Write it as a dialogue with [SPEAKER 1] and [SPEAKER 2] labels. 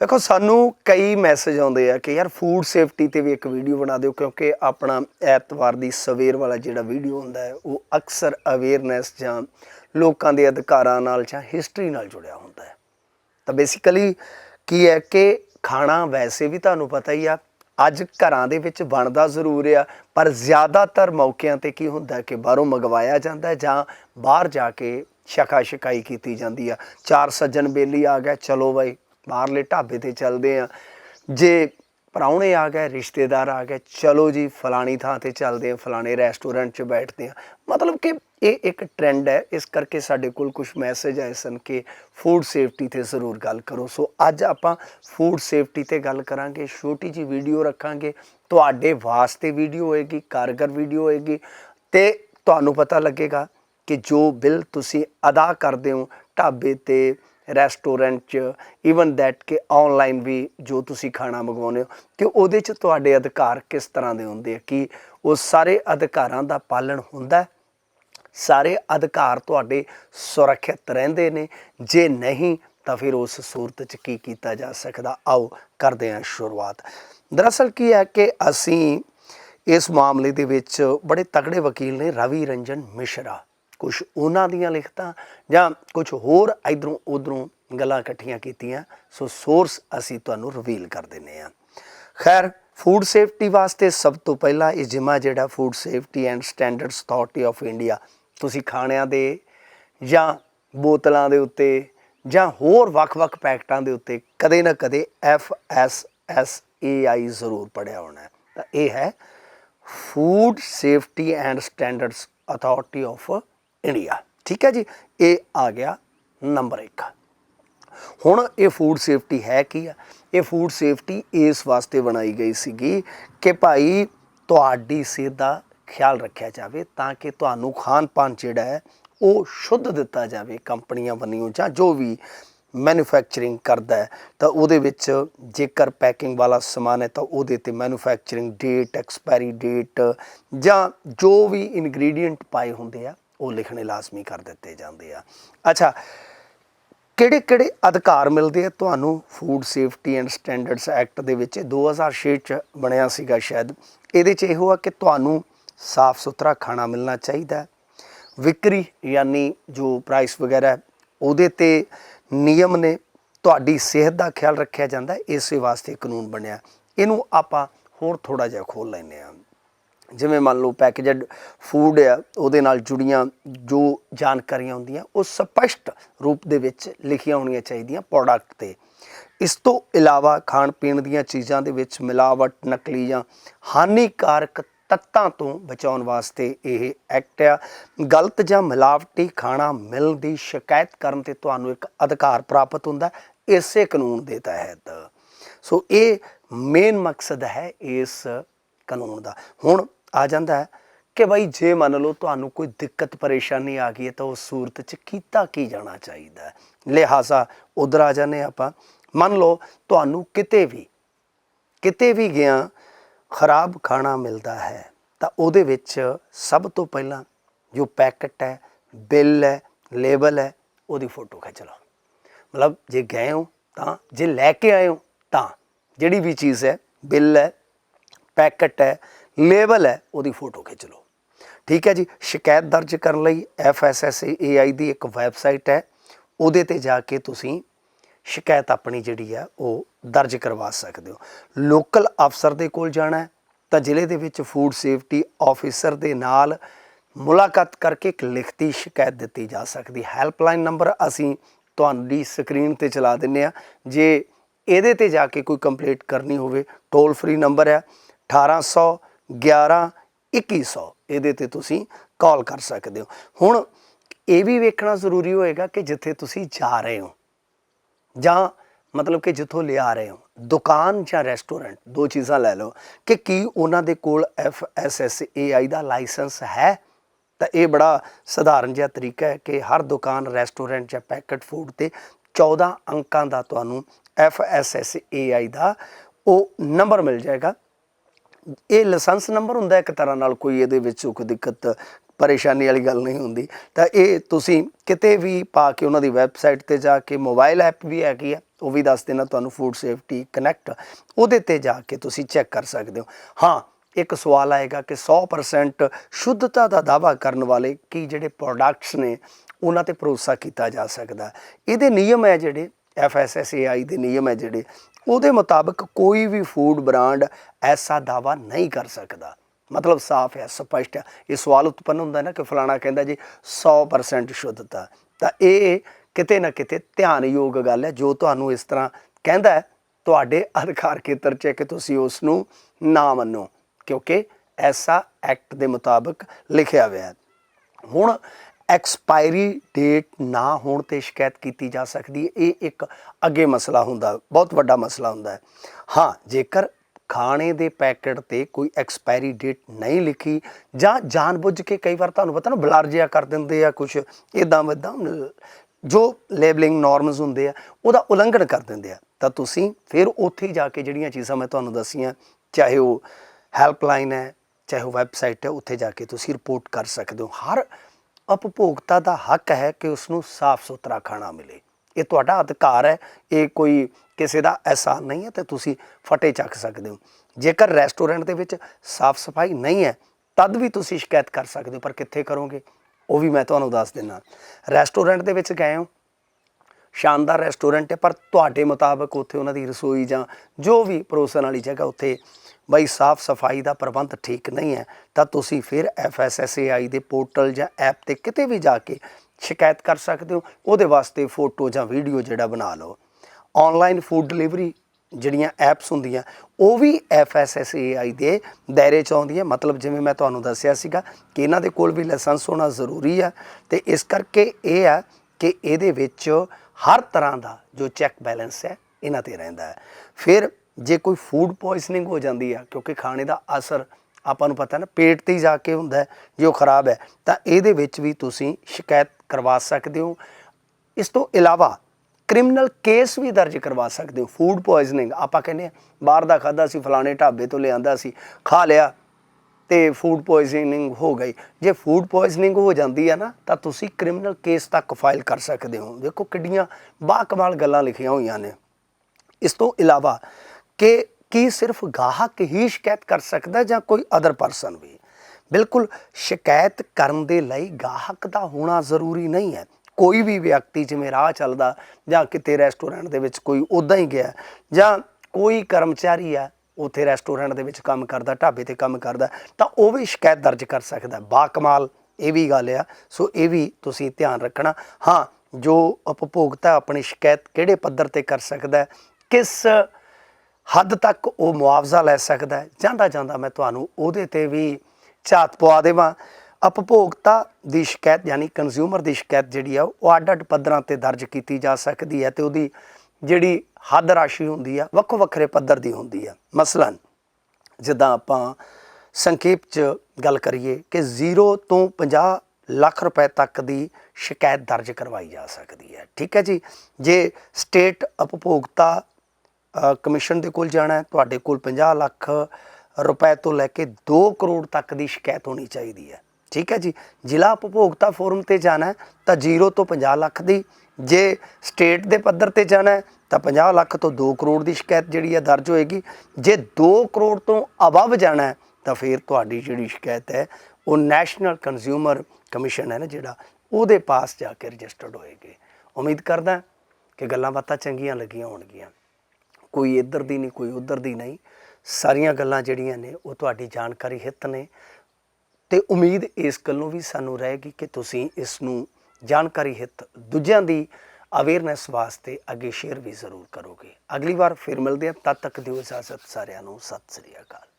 [SPEAKER 1] ਦੇਖੋ, ਸਾਨੂੰ ਕਈ ਮੈਸੇਜ ਆਉਂਦੇ ਆ ਕਿ ਯਾਰ ਫੂਡ ਸੇਫਟੀ ਤੇ ਵੀ ਇੱਕ ਵੀਡੀਓ ਬਣਾ ਦਿਓ, ਕਿਉਂਕਿ ਆਪਣਾ ਐਤਵਾਰ ਦੀ ਸਵੇਰ ਵਾਲਾ ਜਿਹੜਾ ਵੀਡੀਓ ਹੁੰਦਾ ਹੈ, ਉਹ ਅਕਸਰ ਅਵੇਅਰਨੈਸ ਜਾਂ ਲੋਕਾਂ ਦੇ ਅਧਿਕਾਰਾਂ ਨਾਲ ਜਾਂ ਹਿਸਟਰੀ ਨਾਲ ਜੁੜਿਆ ਹੁੰਦਾ ਹੈ। ਤਾਂ ਬੇਸਿਕਲੀ ਕੀ ਹੈ ਕਿ ਖਾਣਾ ਵੈਸੇ ਵੀ ਤੁਹਾਨੂੰ ਪਤਾ ਹੀ ਆ, ਅੱਜ ਘਰਾਂ ਦੇ ਵਿੱਚ ਬਣਦਾ ਜ਼ਰੂਰ ਆ, ਪਰ ਜ਼ਿਆਦਾਤਰ ਮੌਕਿਆਂ ਤੇ ਕੀ ਹੁੰਦਾ ਕਿ ਬਾਹਰੋਂ ਮੰਗਵਾਇਆ ਜਾਂਦਾ ਜਾਂ ਬਾਹਰ ਜਾ ਕੇ ਸ਼ਕਾ ਸ਼ਿਕਾਈ ਕੀਤੀ ਜਾਂਦੀ ਆ। ਚਾਰ ਸੱਜਣ ਬੇਲੀ ਆ ਗਿਆ, ਚਲੋ ਬਾਈ ਬਾਹਰਲੇ ਢਾਬੇ ਤੇ ਚੱਲਦੇ ਆ। ਜੇ ਪ੍ਰਾਹੁਣੇ ਆ ਗਏ, ਰਿਸ਼ਤੇਦਾਰ ਆ ਗਏ, ਚਲੋ ਜੀ, ਫਲਾਣੀ ਥਾਂ ਤੇ ਚੱਲਦੇ ਆ, ਫਲਾਣੇ ਰੈਸਟੋਰੈਂਟ 'ਚ ਬੈਠਦੇ ਆ। ਮਤਲਬ ਕਿ ਇਹ ਇੱਕ ਟ੍ਰੈਂਡ ਹੈ, ਇਸ ਕਰਕੇ ਸਾਡੇ ਕੋਲ ਕੁਝ ਮੈਸੇਜ ਆਏ ਸਨ ਕਿ ਫੂਡ ਸੇਫਟੀ ਤੇ ਜ਼ਰੂਰ ਗੱਲ ਕਰੋ। ਸੋ ਅੱਜ ਆਪਾਂ ਫੂਡ ਸੇਫਟੀ ਤੇ ਗੱਲ ਕਰਾਂਗੇ, ਛੋਟੀ ਜੀ ਵੀਡੀਓ ਰੱਖਾਂਗੇ। ਤੁਹਾਡੇ ਵਾਸਤੇ ਵੀਡੀਓ ਹੋਏਗੀ, ਕਾਰਗਰ ਵੀਡੀਓ ਹੋਏਗੀ ਤੇ ਤੁਹਾਨੂੰ ਪਤਾ ਲੱਗੇਗਾ ਕਿ ਜੋ ਬਿੱਲ ਤੁਸੀਂ ਅਦਾ ਕਰਦੇ ਹੋ ਢਾਬੇ ਤੇ ਰੈਸਟੋਰੈਂਟ 'ਚ ਈਵਨ ਦੈਟ ਕਿ ਆਨਲਾਈਨ ਵੀ ਜੋ ਤੁਸੀਂ ਖਾਣਾ ਮੰਗਵਾਉਂਦੇ ਹੋ, ਕਿ ਉਹਦੇ 'ਚ ਤੁਹਾਡੇ ਅਧਿਕਾਰ ਕਿਸ ਤਰ੍ਹਾਂ ਦੇ ਹੁੰਦੇ ਆ? ਕਿ ਉਹ ਸਾਰੇ ਅਧਿਕਾਰਾਂ ਦਾ ਪਾਲਣ ਹੁੰਦਾ ਹੈ? ਸਾਰੇ ਅਧਿਕਾਰ ਤੁਹਾਡੇ ਸੁਰੱਖਿਅਤ ਰਹਿੰਦੇ ਨੇ? ਜੇ ਨਹੀਂ, ਤਾਂ ਫਿਰ ਉਸ ਸੂਰਤ 'ਚ ਕੀ ਕੀਤਾ ਜਾ ਸਕਦਾ? ਆਓ ਕਰਦੇ ਹਾਂ ਸ਼ੁਰੂਆਤ। ਦਰਅਸਲ ਕੀ ਹੈ ਕਿ ਅਸੀਂ ਇਸ ਮਾਮਲੇ ਦੇ ਵਿੱਚ ਬੜੇ ਤਗੜੇ ਵਕੀਲ ਨੇ ਰਵੀ ਰੰਜਨ ਮਿਸ਼ਰਾ। ਕੁਝ ਉਹਨਾਂ ਦੀਆਂ ਲਿਖਤਾਂ ਜਾਂ ਕੁਝ ਹੋਰ ਇਧਰੋਂ ਉਧਰੋਂ ਗੱਲਾਂ ਇਕੱਠੀਆਂ ਕੀਤੀਆਂ, ਸੋ ਸੋਰਸ ਅਸੀਂ ਤੁਹਾਨੂੰ ਰਿਵੀਲ ਕਰ ਦਿੰਨੇ ਆ ਖੈਰ ਫੂਡ ਸੇਫਟੀ ਵਾਸਤੇ ਸਭ ਤੋਂ ਪਹਿਲਾਂ ਇਹ ਜਿਮਾ ਜਿਹੜਾ food safety and standards authority of India ਤੁਸੀਂ ਖਾਣਿਆਂ ਦੇ ਜਾਂ ਬੋਤਲਾਂ ਦੇ ਉੱਤੇ ਜਾਂ ਹੋਰ ਵੱਖ-ਵੱਖ ਪੈਕਟਾਂ ਦੇ ਉੱਤੇ ਕਦੇ ਨਾ ਕਦੇ F S S A I ਜ਼ਰੂਰ ਪੜਿਆ ਹੋਣਾ ਤਾਂ ਇਹ ਹੈ food safety and standards authority of India. ਠੀਕ ਹੈ ਜੀ? ਇਹ ਆ ਗਿਆ ਨੰਬਰ 1 ਹੁਣ ਇਹ ਫੂਡ ਸੇਫਟੀ ਹੈ ਕੀ ਆ? ਇਹ ਫੂਡ ਸੇਫਟੀ ਇਸ ਵਾਸਤੇ ਬਣਾਈ ਗਈ ਸੀਗੀ ਕਿ ਭਾਈ ਤੁਹਾਡੀ ਸਿਹਤ ਦਾ ਖਿਆਲ ਰੱਖਿਆ ਜਾਵੇ ਤਾਂ ਕਿ ਤੁਹਾਨੂੰ ਖਾਣ ਪਾਨ ਜਿਹੜਾ ਹੈ, ਉਹ ਸ਼ੁੱਧ ਦਿੱਤਾ ਜਾਵੇ ਕੰਪਨੀਆਂ ਵੱਲੋਂ ਜਾਂ ਜੋ ਵੀ ਮੈਨੂਫੈਕਚਰਿੰਗ ਕਰਦਾ ਹੈ। ਤਾਂ ਉਹਦੇ ਵਿੱਚ ਜੇਕਰ ਪੈਕਿੰਗ ਵਾਲਾ ਸਮਾਨ ਹੈ ਤਾਂ ਉਹਦੇ ਤੇ ਮੈਨੂਫੈਕਚਰਿੰਗ ਡੇਟ ਐਕਸਪਾਇਰੀ ਡੇਟ ਜਾਂ ਜੋ ਵੀ ਇਨਗਰੀਡੀਐਂਟ ਪਾਏ ਹੁੰਦੇ ਆ ਉਹ ਲਿਖਣੇ ਲਾਜ਼ਮੀ ਕਰ ਦਿੱਤੇ ਜਾਂਦੇ ਆ। ਅੱਛਾ ਕਿਹੜੇ ਕਿਹੜੇ ਅਧਿਕਾਰ ਮਿਲਦੇ ਆ ਤੁਹਾਨੂੰ food safety and standards act ਦੇ ਵਿੱਚ? ਇਹ 2006 ਚ ਬਣਿਆ ਸੀਗਾ ਸ਼ਾਇਦ। ਇਹਦੇ ਚ ਇਹੋ ਆ ਕਿ ਤੁਹਾਨੂੰ ਸਾਫ਼ ਸੁਥਰਾ ਖਾਣਾ ਮਿਲਣਾ ਚਾਹੀਦਾ ਵਿਕਰੀ ਯਾਨੀ ਜੋ ਪ੍ਰਾਈਸ ਵਗੈਰਾ ਉਹਦੇ ਤੇ ਨਿਯਮ ਨੇ ਤੁਹਾਡੀ ਸਿਹਤ ਦਾ ਖਿਆਲ ਰੱਖਿਆ ਜਾਂਦਾ ਹੈ, ਇਸੇ ਵਾਸਤੇ ਕਾਨੂੰਨ ਬਣਿਆ। ਇਹਨੂੰ ਆਪਾਂ ਹੋਰ ਥੋੜਾ ਜਿਹਾ ਖੋਲ ਲੈਂਦੇ ਹਾਂ। ਜਿਵੇਂ ਮੰਨ ਲਓ ਪੈਕੇਜਡ ਫੂਡ ਆ, ਉਹਦੇ ਨਾਲ ਜੁੜੀਆਂ ਜੋ ਜਾਣਕਾਰੀਆਂ ਹੁੰਦੀਆਂ, ਉਹ ਸਪਸ਼ਟ ਰੂਪ ਦੇ ਵਿੱਚ ਲਿਖੀਆਂ ਹੋਣੀਆਂ ਚਾਹੀਦੀਆਂ ਪ੍ਰੋਡਕਟ ਤੇ। ਇਸ ਤੋਂ ਇਲਾਵਾ ਖਾਣ ਪੀਣ ਦੀਆਂ ਚੀਜ਼ਾਂ ਦੇ ਵਿੱਚ ਮਿਲਾਵਟ, ਨਕਲੀ ਜਾਂ ਹਾਨੀਕਾਰਕ ਤੱਤਾਂ ਤੋਂ ਬਚਾਉਣ ਵਾਸਤੇ ਇਹ ਐਕਟ ਆ। ਗਲਤ ਜਾਂ ਮਿਲਾਵਟੀ ਖਾਣਾ ਮਿਲਣ ਦੀ ਸ਼ਿਕਾਇਤ ਕਰਨ ਤੇ ਤੁਹਾਨੂੰ ਇੱਕ ਅਧਿਕਾਰ ਪ੍ਰਾਪਤ ਹੁੰਦਾ, ਇਸੇ ਕਾਨੂੰਨ ਦੇ ਤਹਿਤ। ਸੋ ਇਹ ਮੇਨ ਮਕਸਦ ਹੈ ਇਸ ਕਾਨੂੰਨ ਦਾ। ਹੁਣ ਆ ਜਾਂਦਾ ਹੈ ਕਿ ਭਾਈ ਜੇ ਮੰਨ ਲਓ ਤੁਹਾਨੂੰ ਕੋਈ ਦਿੱਕਤ ਪਰੇਸ਼ਾਨੀ ਆ ਗਈ ਹੈ ਤਾਂ ਉਸ ਸੂਰਤ 'ਚ ਕੀਤਾ ਕੀ ਜਾਣਾ ਚਾਹੀਦਾ ਹੈ? ਲਿਹਾਜ਼ਾ ਉਧਰ ਆ ਜਾਂਦੇ ਆਪਾਂ। ਮੰਨ ਲਓ ਤੁਹਾਨੂੰ ਕਿਤੇ ਵੀ ਕਿਤੇ ਵੀ ਗਿਆ ਖਰਾਬ ਖਾਣਾ ਮਿਲਦਾ ਹੈ ਤਾਂ ਉਹਦੇ ਵਿੱਚ ਸਭ ਤੋਂ ਪਹਿਲਾਂ ਜੋ ਪੈਕਟ ਹੈ, ਬਿੱਲ ਹੈ, ਲੇਬਲ ਹੈ, ਉਹਦੀ ਫੋਟੋ ਖਿੱਚ ਲਓ। ਮਤਲਬ ਜੇ ਗਏ ਹੋ ਤਾਂ, ਜੇ ਲੈ ਕੇ ਆਏ ਹੋ ਤਾਂ ਜਿਹੜੀ ਵੀ ਚੀਜ਼ ਹੈ, ਬਿੱਲ ਹੈ, ਪੈਕਟ ਹੈ ਲੇਬਲ ਹੈ, ਉਹਦੀ ਫੋਟੋ ਖਿੱਚ ਲਓ। ਠੀਕ ਹੈ ਜੀ, ਸ਼ਿਕਾਇਤ ਦਰਜ ਕਰਨ ਲਈ FSSAI ਦੀ ਇੱਕ ਵੈਬਸਾਈਟ ਹੈ। ਉਹਦੇ ਤੇ ਜਾ ਕੇ ਤੁਸੀਂ ਸ਼ਿਕਾਇਤ ਆਪਣੀ ਜਿਹੜੀ ਆ ਉਹ ਦਰਜ ਕਰਵਾ ਸਕਦੇ ਹੋ। ਲੋਕਲ ਅਫਸਰ ਦੇ ਕੋਲ ਜਾਣਾ ਹੈ, ਤਾਂ ਜ਼ਿਲ੍ਹੇ ਦੇ ਵਿੱਚ ਫੂਡ ਸੇਫਟੀ ਆਫੀਸਰ ਦੇ ਨਾਲ ਮੁਲਾਕਾਤ ਕਰਕੇ ਇੱਕ ਲਿਖਤੀ ਸ਼ਿਕਾਇਤ ਦਿੱਤੀ ਜਾ ਸਕਦੀ ਹੈਲਪਲਾਈਨ ਨੰਬਰ ਅਸੀਂ ਤੁਹਾਡੀ ਸਕਰੀਨ ਤੇ ਚਲਾ ਦਿੰਨੇ ਆ ਜੇ ਇਹਦੇ ਤੇ ਜਾ ਕੇ ਕੋਈ ਕੰਪਲੀਟ ਕਰਨੀ ਹੋਵੇ, ਟੋਲ ਫ੍ਰੀ ਨੰਬਰ ਹੈ 1800 11 2100 ਇਹਦੇ ਤੇ ਤੁਸੀਂ ਕਾਲ ਕਰ ਸਕਦੇ ਹੋ। ਹੁਣ ਇਹ ਵੀ ਵੇਖਣਾ ਜ਼ਰੂਰੀ ਹੋਏਗਾ ਕਿ ਜਿੱਥੇ ਤੁਸੀਂ ਜਾ ਰਹੇ ਹੋ, ਜਾਂ ਮਤਲਬ ਕਿ ਜਿੱਥੋਂ ਲਿਆ ਰਹੇ ਹੋ, ਦੁਕਾਨ ਜਾਂ ਰੈਸਟੋਰੈਂਟ, ਦੋ ਚੀਜ਼ਾਂ ਲੈ ਲਓ ਕਿ ਕੀ ਉਹਨਾਂ ਦੇ ਕੋਲ FSSAI ਦਾ ਲਾਇਸੈਂਸ ਹੈ? ਤਾਂ ਇਹ ਬੜਾ ਸਧਾਰਨ ਜਿਹਾ ਤਰੀਕਾ ਹੈ ਕਿ ਹਰ ਦੁਕਾਨ, ਰੈਸਟੋਰੈਂਟ ਜਾਂ ਪੈਕਟ ਫੂਡ ਤੇ 14 ਅੰਕਾਂ ਦਾ ਤੁਹਾਨੂੰ FSSAI ਦਾ ਉਹ ਨੰਬਰ ਮਿਲ ਜਾਏਗਾ। ਇਹ ਲਾਇਸੈਂਸ ਨੰਬਰ ਹੁੰਦਾ ਇੱਕ ਤਰ੍ਹਾਂ ਨਾਲ ਕੋਈ ਇਹਦੇ ਵਿੱਚ ਕੋਈ ਦਿੱਕਤ, ਪਰੇਸ਼ਾਨੀ ਵਾਲੀ ਗੱਲ ਨਹੀਂ ਹੁੰਦੀ। ਤਾਂ ਇਹ ਤੁਸੀਂ ਕਿਤੇ ਵੀ ਪਾ ਕੇ ਉਹਨਾਂ ਦੀ ਵੈਬਸਾਈਟ ਤੇ ਜਾ ਕੇ, ਮੋਬਾਈਲ ਐਪ ਵੀ ਹੈਗੀ ਆ, ਉਹ ਵੀ ਦੱਸ ਦੇਣਾ ਤੁਹਾਨੂੰ ਫੂਡ ਸੇਫਟੀ ਕਨੈਕਟ, ਉਹਦੇ ਤੇ ਜਾ ਕੇ ਤੁਸੀਂ ਚੈੱਕ ਕਰ ਸਕਦੇ ਹੋ। ਹਾਂ, ਇੱਕ ਸਵਾਲ ਆਏਗਾ ਕਿ 100% ਸ਼ੁੱਧਤਾ ਦਾ ਦਾਵਾ ਕਰਨ ਵਾਲੇ ਕੀ ਜਿਹੜੇ ਪ੍ਰੋਡਕਟਸ ਨੇ, ਉਹਨਾਂ ਤੇ ਭਰੋਸਾ ਕੀਤਾ ਜਾ ਸਕਦਾ। ਇਹਦੇ ਨਿਯਮ ਹੈ ਜਿਹੜੇ FSSAI ਦੇ ਨਿਯਮ ਹੈ ਜਿਹੜੇ, ਉਹਦੇ ਮੁਤਾਬਕ ਕੋਈ ਵੀ ਫੂਡ ਬ੍ਰਾਂਡ ਐਸਾ ਦਾਵਾ ਨਹੀਂ ਕਰ ਸਕਦਾ। ਮਤਲਬ ਸਾਫ਼ ਹੈ, ਸਪਸ਼ਟ ਹੈ। ਇਹ ਸਵਾਲ ਉਤਪੰਨ ਹੁੰਦਾ ਨਾ ਕਿ ਫਲਾਣਾ ਕਹਿੰਦਾ ਜੀ 100% ਸ਼ੁੱਧਤਾ ਤਾਂ। ਇਹ ਕਿਤੇ ਨਾ ਕਿਤੇ ਧਿਆਨਯੋਗ ਗੱਲ ਹੈ, ਜੋ ਤੁਹਾਨੂੰ ਇਸ ਤਰ੍ਹਾਂ ਕਹਿੰਦਾ ਤੁਹਾਡੇ ਅਧਿਕਾਰ ਖੇਤਰ 'ਚ ਹੈ ਕਿ ਤੁਸੀਂ ਉਸ ਨੂੰ ਨਾ ਮੰਨੋ, ਕਿਉਂਕਿ ਐਸਾ ਐਕਟ ਦੇ ਮੁਤਾਬਕ ਲਿਖਿਆ ਹੋਇਆ ਹੈ। ਹੁਣ ਐਕਸਪਾਇਰੀ ਡੇਟ ਨਾ ਹੋਣ ਤੇ ਸ਼ਿਕਾਇਤ ਕੀਤੀ ਜਾ ਸਕਦੀ ਹੈ। ਇਹ ਇੱਕ ਅੱਗੇ ਮਸਲਾ ਹੁੰਦਾ, ਬਹੁਤ ਵੱਡਾ ਮਸਲਾ ਹੁੰਦਾ ਹੈ। ਹਾਂ, ਜੇਕਰ ਖਾਣੇ ਦੇ ਪੈਕਟ ਤੇ ਕੋਈ ਐਕਸਪਾਇਰੀ ਡੇਟ ਨਹੀਂ ਲਿਖੀ ਜਾਂ ਜਾਣਬੁੱਝ ਕੇ ਕਈ ਵਾਰ ਤੁਹਾਨੂੰ ਪਤਾ ਨਾ ਬਲਰ ਜਿਹਾ ਕਰ ਦਿੰਦੇ ਆ ਕੁਝ ਇਦਾਂ ਇਦਾਂ ਜੋ ਲੇਬਲਿੰਗ ਨਾਰਮਸ ਹੁੰਦੇ ਆ, ਉਹਦਾ ਉਲੰਘਣ ਕਰ ਦਿੰਦੇ ਆ। ਤਾਂ ਤੁਸੀਂ ਫਿਰ ਉੱਥੇ ਜਾ ਕੇ ਜਿਹੜੀਆਂ ਚੀਜ਼ਾਂ ਮੈਂ ਤੁਹਾਨੂੰ ਦੱਸੀਆਂ, ਚਾਹੇ ਉਹ ਹੈਲਪਲਾਈਨ ਹੈ, ਚਾਹੇ ਉਹ ਵੈਬਸਾਈਟ ਹੈ, ਉੱਥੇ ਜਾ ਕੇ ਤੁਸੀਂ ਰਿਪੋਰਟ ਕਰ ਸਕਦੇ ਹੋ। ਹਰ ਉਪਭੋਗਤਾ ਦਾ ਹੱਕ ਹੈ ਕਿ ਉਸ ਨੂੰ ਸਾਫ਼ ਸੁਥਰਾ ਖਾਣਾ ਮਿਲੇ। ਇਹ ਤੁਹਾਡਾ ਅਧਿਕਾਰ ਹੈ, ਇਹ ਕੋਈ ਕਿਸੇ ਦਾ ਅਹਿਸਾਨ ਨਹੀਂ ਹੈ ਤੇ ਤੁਸੀਂ ਫਟੇ ਚੱਕ ਸਕਦੇ ਹੋ। ਜੇਕਰ ਰੈਸਟੋਰੈਂਟ ਦੇ ਵਿੱਚ ਸਾਫ਼ ਸਫ਼ਾਈ ਨਹੀਂ ਹੈ, ਤਦ ਵੀ ਤੁਸੀਂ ਸ਼ਿਕਾਇਤ ਕਰ ਸਕਦੇ ਹੋ, ਪਰ ਕਿੱਥੇ ਕਰੋਗੇ? ਉਹ ਵੀ ਮੈਂ ਤੁਹਾਨੂੰ ਦੱਸ ਦਿੰਦਾ। ਰੈਸਟੋਰੈਂਟ ਦੇ ਵਿੱਚ ਗਏ ਹੋ। ਸ਼ਾਨਦਾਰ ਰੈਸਟੋਰੈਂਟ ਹੈ, ਪਰ ਤੁਹਾਡੇ ਮੁਤਾਬਕ ਉੱਥੇ ਉਹਨਾਂ ਦੀ ਰਸੋਈ ਜਾਂ ਜੋ ਵੀ ਪਰੋਸਣ ਵਾਲੀ ਜਗ੍ਹਾ ਉੱਥੇ ਬਈ ਸਾਫ਼ ਸਫ਼ਾਈ ਦਾ ਪ੍ਰਬੰਧ ਠੀਕ ਨਹੀਂ ਹੈ, ਤਾਂ ਤੁਸੀਂ ਫਿਰ FSSAI ਦੇ ਪੋਰਟਲ ਜਾਂ ਐਪ ਤੇ ਕਿਤੇ ਵੀ ਜਾ ਕੇ ਸ਼ਿਕਾਇਤ ਕਰ ਸਕਦੇ ਹੋ। ਉਹਦੇ ਵਾਸਤੇ ਫੋਟੋ ਜਾਂ ਵੀਡੀਓ ਜਿਹੜਾ ਬਣਾ ਲਓ। ਆਨਲਾਈਨ ਫੂਡ ਡਿਲੀਵਰੀ ਜਿਹੜੀਆਂ ਐਪਸ ਹੁੰਦੀਆਂ, ਉਹ ਵੀ FSSAI ਦੇ ਦਾਇਰੇ ਚ ਆਉਂਦੀਆਂ। ਮਤਲਬ ਜਿਵੇਂ ਮੈਂ ਤੁਹਾਨੂੰ ਦੱਸਿਆ ਸੀਗਾ ਕਿ ਇਹਨਾਂ ਦੇ ਕੋਲ ਵੀ ਲਾਇਸੈਂਸ ਹੋਣਾ ਜ਼ਰੂਰੀ ਆ। ਤੇ ਇਸ ਕਰਕੇ ਇਹ ਆ ਕਿ ਇਹਦੇ ਵਿੱਚ ਹਰ ਤਰ੍ਹਾਂ ਦਾ ਜੋ ਚੈੱਕ ਬੈਲੈਂਸ ਹੈ, ਇਹਨਾਂ ਤੇ ਰਹਿੰਦਾ ਹੈ। ਫਿਰ ਜੇ ਕੋਈ ਫੂਡ ਪੋਇਜ਼ਨਿੰਗ ਹੋ ਜਾਂਦੀ ਆ, ਕਿਉਂਕਿ ਖਾਣੇ ਦਾ ਅਸਰ ਆਪਾਂ ਨੂੰ ਪਤਾ ਨਾ, ਪੇਟ ਤੇ ਹੀ ਜਾ ਕੇ ਹੁੰਦਾ ਜੇ ਉਹ ਖਰਾਬ ਹੈ, ਤਾਂ ਇਹਦੇ ਵਿੱਚ ਵੀ ਤੁਸੀਂ ਸ਼ਿਕਾਇਤ ਕਰਵਾ ਸਕਦੇ ਹੋ। ਇਸ ਤੋਂ ਇਲਾਵਾ ਕ੍ਰਿਮੀਨਲ ਕੇਸ ਵੀ ਦਰਜ ਕਰਵਾ ਸਕਦੇ ਹੋ। ਫੂਡ ਪੋਇਜ਼ਨਿੰਗ ਆਪਾਂ ਕਹਿੰਦੇ ਹਾਂ, ਬਾਹਰ ਦਾ ਖਾਦਾ ਸੀ, ਫਲਾਣੇ ਢਾਬੇ ਤੋਂ ਲਿਆਂਦਾ ਸੀ, ਖਾ ਲਿਆ ਤੇ ਫੂਡ ਪੋਇਜ਼ਨਿੰਗ ਹੋ ਗਈ। ਜੇ ਫੂਡ ਪੋਇਜ਼ਨਿੰਗ ਹੋ ਜਾਂਦੀ ਹੈ ਨਾ, ਤਾਂ ਤੁਸੀਂ ਕ੍ਰਿਮੀਨਲ ਕੇਸ ਤੱਕ ਫਾਈਲ ਕਰ ਸਕਦੇ ਹੋ। ਦੇਖੋ ਕਿੱਡੀਆਂ ਬਾਕਮਾਲ ਗੱਲਾਂ ਲਿਖੀਆਂ ਹੋਈਆਂ ਨੇ। ਇਸ ਤੋਂ ਇਲਾਵਾ ਕਿ ਕੀ ਸਿਰਫ ਗਾਹਕ ਹੀ ਸ਼ਿਕਾਇਤ ਕਰ ਸਕਦਾ ਜਾਂ ਕੋਈ ਅਦਰ ਪਰਸਨ ਵੀ? ਬਿਲਕੁਲ, ਸ਼ਿਕਾਇਤ ਕਰਨ ਦੇ ਲਈ ਗਾਹਕ ਦਾ ਹੋਣਾ ਜ਼ਰੂਰੀ ਨਹੀਂ ਹੈ। ਕੋਈ ਵੀ ਵਿਅਕਤੀ ਜਿਵੇਂ ਰਾਹ ਚੱਲਦਾ ਜਾਂ ਕਿਤੇ ਰੈਸਟੋਰੈਂਟ ਦੇ ਵਿੱਚ ਕੋਈ ਉਦਾਂ ਹੀ ਗਿਆ ਜਾਂ ਕੋਈ ਕਰਮਚਾਰੀ ਆ ਉੱਥੇ ਰੈਸਟੋਰੈਂਟ ਦੇ ਵਿੱਚ ਕੰਮ ਕਰਦਾ, ਢਾਬੇ ਤੇ ਕੰਮ ਕਰਦਾ, ਤਾਂ ਉਹ ਵੀ ਸ਼ਿਕਾਇਤ ਦਰਜ ਕਰ ਸਕਦਾ। ਬਾ ਕਮਾਲ ਇਹ ਵੀ ਗੱਲ ਆ, ਸੋ ਇਹ ਵੀ ਤੁਸੀਂ ਧਿਆਨ ਰੱਖਣਾ। ਹਾਂ, ਜੋ ਉਪਭੋਗਤਾ ਆਪਣੀ ਸ਼ਿਕਾਇਤ ਕਿਹੜੇ ਪੱਧਰ ਤੇ ਕਰ ਸਕਦਾ ਕਿਸ ਹੱਦ ਤੱਕ ਉਹ ਮੁਆਵਜ਼ਾ ਲੈ ਸਕਦਾ ਹੈ। ਜਾਂਦਾ ਜਾਂਦਾ ਮੈਂ ਤੁਹਾਨੂੰ ਉਹਦੇ ਤੇ ਵੀ ਝਾਤ ਪਵਾ ਦੇਵਾਂ। ਉਪਭੋਗਤਾ ਦੀ ਸ਼ਿਕਾਇਤ ਯਾਨੀ ਕੰਜ਼ਿਊਮਰ ਦੀ ਸ਼ਿਕਾਇਤ ਜਿਹੜੀ ਆ, ਉਹ ਅੱਡ-ਅੱਡ ਪੱਧਰਾਂ ਤੇ ਦਰਜ ਕੀਤੀ ਜਾ ਸਕਦੀ ਹੈ ਤੇ ਉਹਦੀ ਜਿਹੜੀ ਹੱਦ ਰਾਸ਼ੀ ਹੁੰਦੀ ਆ ਵੱਖੋ ਵੱਖਰੇ ਪੱਧਰ ਦੀ ਹੁੰਦੀ ਆ। ਮਸਲਨ ਜਿੱਦਾਂ ਆਪਾਂ ਸੰਖੇਪ ਚ ਗੱਲ ਕਰੀਏ ਕਿ 0 ਤੋਂ 50 ਲੱਖ ਰੁਪਏ ਤੱਕ ਦੀ ਸ਼ਿਕਾਇਤ ਦਰਜ ਕਰਵਾਈ ਜਾ ਸਕਦੀ ਹੈ। ਠੀਕ ਹੈ ਜੀ? ਜੇ ਸਟੇਟ ਉਪਭੋਗਤਾ ਕਮਿਸ਼ਨ ਦੇ ਕੋਲ ਜਾਣਾ ਹੈ। ਤੁਹਾਡੇ ਕੋਲ 50 ਲੱਖ ਰੁਪਏ ਤੋਂ ਲੈ ਕੇ 2 ਕਰੋੜ ਤੱਕ ਦੀ ਸ਼ਿਕਾਇਤ ਹੋਣੀ ਚਾਹੀਦੀ ਹੈ। ਠੀਕ ਹੈ ਜੀ? ਜ਼ਿਲ੍ਹਾ ਉਪਭੋਗਤਾ ਫੋਰਮ ਤੇ ਜਾਣਾ ਤਾਂ 0 ਤੋਂ 50 ਲੱਖ ਦੀ। ਜੇ ਸਟੇਟ ਦੇ ਪੱਧਰ ਤੇ ਜਾਣਾ ਤਾਂ 50 ਲੱਖ ਤੋਂ 2 ਕਰੋੜ ਦੀ ਸ਼ਿਕਾਇਤ ਜਿਹੜੀ ਹੈ ਦਰਜ ਹੋਏਗੀ। ਜੇ 2 ਕਰੋੜ ਤੋਂ ਅਬਵ ਜਾਣਾ ਤਾਂ ਫਿਰ ਤੁਹਾਡੀ ਜਿਹੜੀ ਸ਼ਿਕਾਇਤ ਹੈ ਉਹ ਨੈਸ਼ਨਲ ਕੰਜ਼ਿਊਮਰ ਕਮਿਸ਼ਨ ਹੈ ਨਾ ਜਿਹੜਾ, ਉਹਦੇ ਪਾਸ ਜਾ ਕੇ ਰਜਿਸਟਰਡ ਹੋਏਗੀ। ਉਮੀਦ ਕਰਦਾ ਕਿ ਗੱਲਾਂ ਬਾਤਾਂ ਚੰਗੀਆਂ ਲੱਗੀਆਂ ਹੋਣਗੀਆਂ। ਕੋਈ ਇੱਧਰ ਦੀ ਨਹੀਂ, ਕੋਈ ਉੱਧਰ ਦੀ ਨਹੀਂ। ਸਾਰੀਆਂ ਗੱਲਾਂ ਜਿਹੜੀਆਂ ਨੇ ਉਹ ਤੁਹਾਡੀ ਜਾਣਕਾਰੀ ਹਿੱਤ ਨੇ। ਤੇ ਉਮੀਦ ਇਸ ਗੱਲੋਂ ਵੀ ਸਾਨੂੰ ਰਹੇਗੀ ਕਿ ਤੁਸੀਂ ਇਸ ਨੂੰ ਜਾਣਕਾਰੀ ਹਿੱਤ ਦੂਜਿਆਂ ਦੀ ਅਵੇਅਰਨੈਸ ਵਾਸਤੇ ਅੱਗੇ ਸ਼ੇਅਰ ਵੀ ਜ਼ਰੂਰ ਕਰੋਗੇ। ਅਗਲੀ ਵਾਰ ਫਿਰ ਮਿਲਦੇ ਹਾਂ। ਤਦ ਤੱਕ ਦਿਓ ਇਜਾਜ਼ਤ ਸਾਰਿਆਂ ਨੂੰ। ਸਤਿ ਸ੍ਰੀ ਅਕਾਲ।